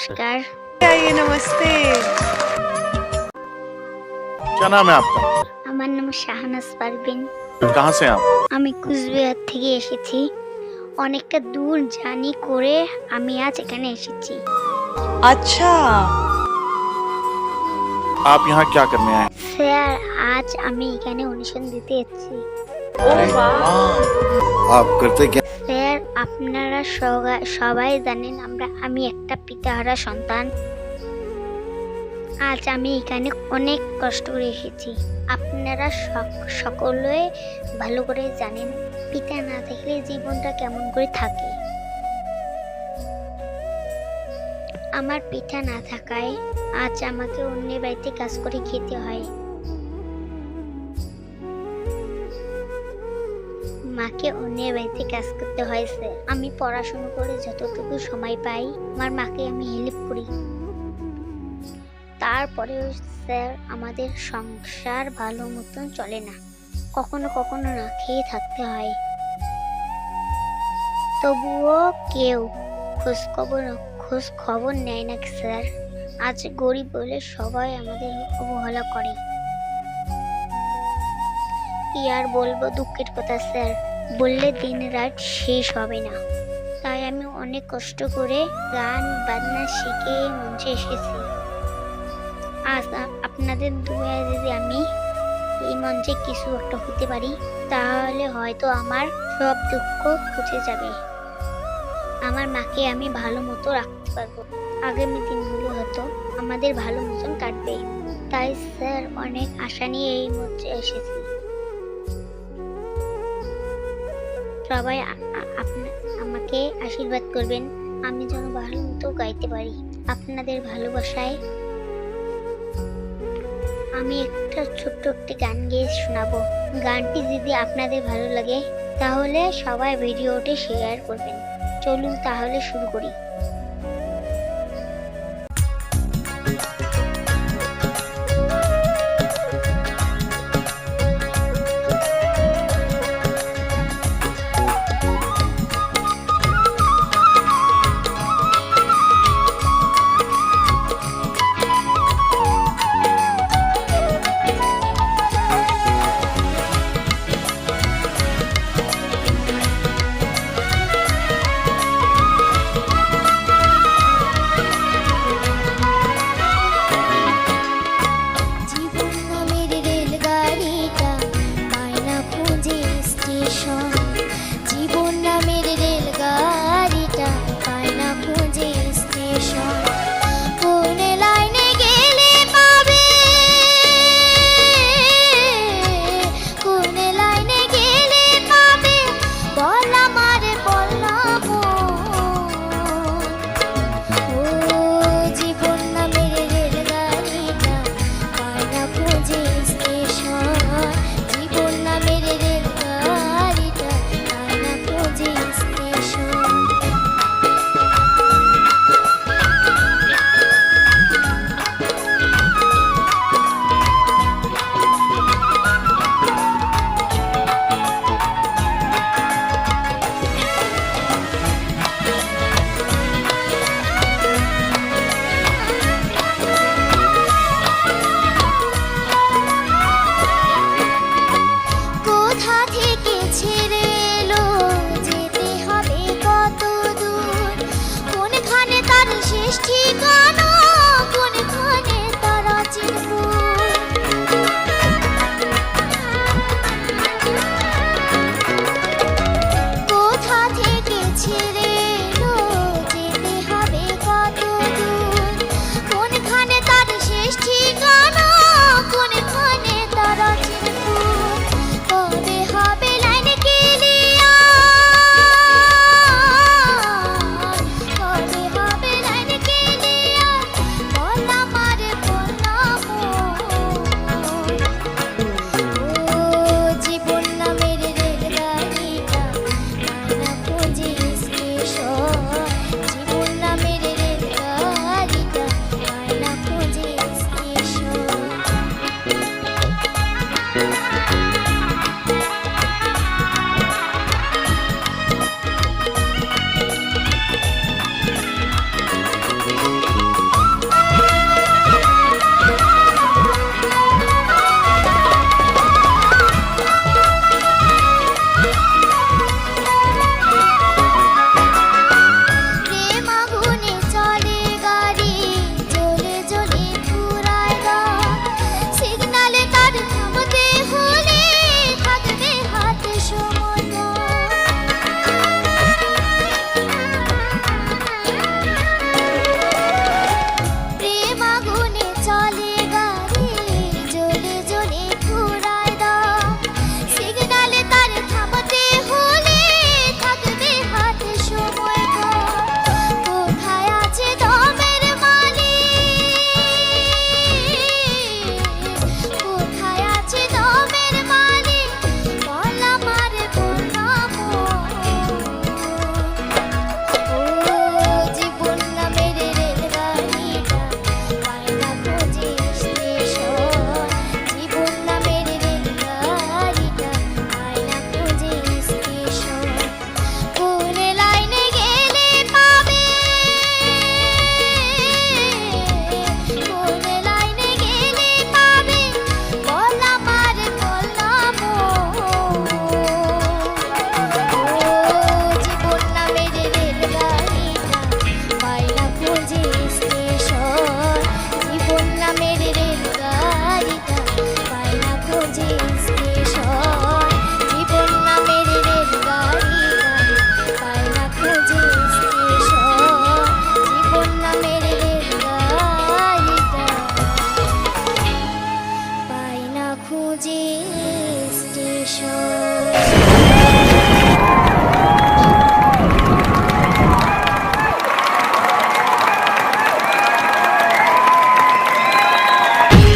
नमस्कार आइए नमस्ते क्या नाम है आपका আমার নাম শাহানাজ পারভিন कहाँ से हैं आप আমি কুচবিহার থেকে এসেছি অনেকটা দূর জার্নি করে আমি আজ এখানে এসেছি अच्छा आप यहाँ क्या करने आए স্যার আজ আমি এখানে অনুশীলন দিতে এসেছি স্যার আপনারা সবাই জানেন আমরা আমি একটা পিতাহারা সন্তান। আজ আমি এখানে অনেক কষ্ট করে এসেছি। আপনারা সকলে ভালো করে জানেন পিতা না থাকলে জীবনটা কেমন করে থাকে। আমার পিঠা না থাকায় আজ আমাকে অন্য বাড়িতে কাজ করে খেতে হয়। মাকে অন্যের বাড়িতে কাজ করতে হয়েছে। আমি পড়াশুনো করে যতটুকু সময় পাই, আমার মাকে আমি হেল্প করি। তারপরেও স্যার, আমাদের সংসার ভালো মতন চলে না। কখনো কখনো না খেয়ে থাকতে হয়। তবুও কেউ খোঁজ খবর খোঁজ খবর নেয় না স্যার। আজ গরিব বলে সবাই আমাদের অবহেলা করে। কি আর বলব, দুঃখের কথা স্যার। বললে দিন রাত শেষ হবে না। তাই আমি অনেক কষ্ট করে গান বাজনা শিখে মঞ্চে এসেছি। আজ আপনাদের দুয়ে যদি আমি এই মঞ্চে কিছু একটা হতে পারি, তাহলে হয়তো আমার সব দুঃখ ঘুচে যাবে। আমার মাকে আমি ভালো মতো রাখতে পারব। আগামী দিনগুলো হয়তো আমাদের ভালো মতন কাটবে। তাই স্যার অনেক আশা নিয়ে এই মঞ্চে এসেছি। সবাই আমাকে আশীর্বাদ করবেন। আমি যেন ভালো মতো গাইতে পারি আপনাদের ভালোবাসায়। আমি একটা ছোট্ট একটি গান গিয়ে শোনাবো। গানটি যদি আপনাদের ভালো লাগে, তাহলে সবাই ভিডিওটি শেয়ার করবেন। চলুন তাহলে শুরু করি।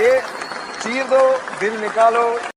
ये चीर दो दिल निकालो।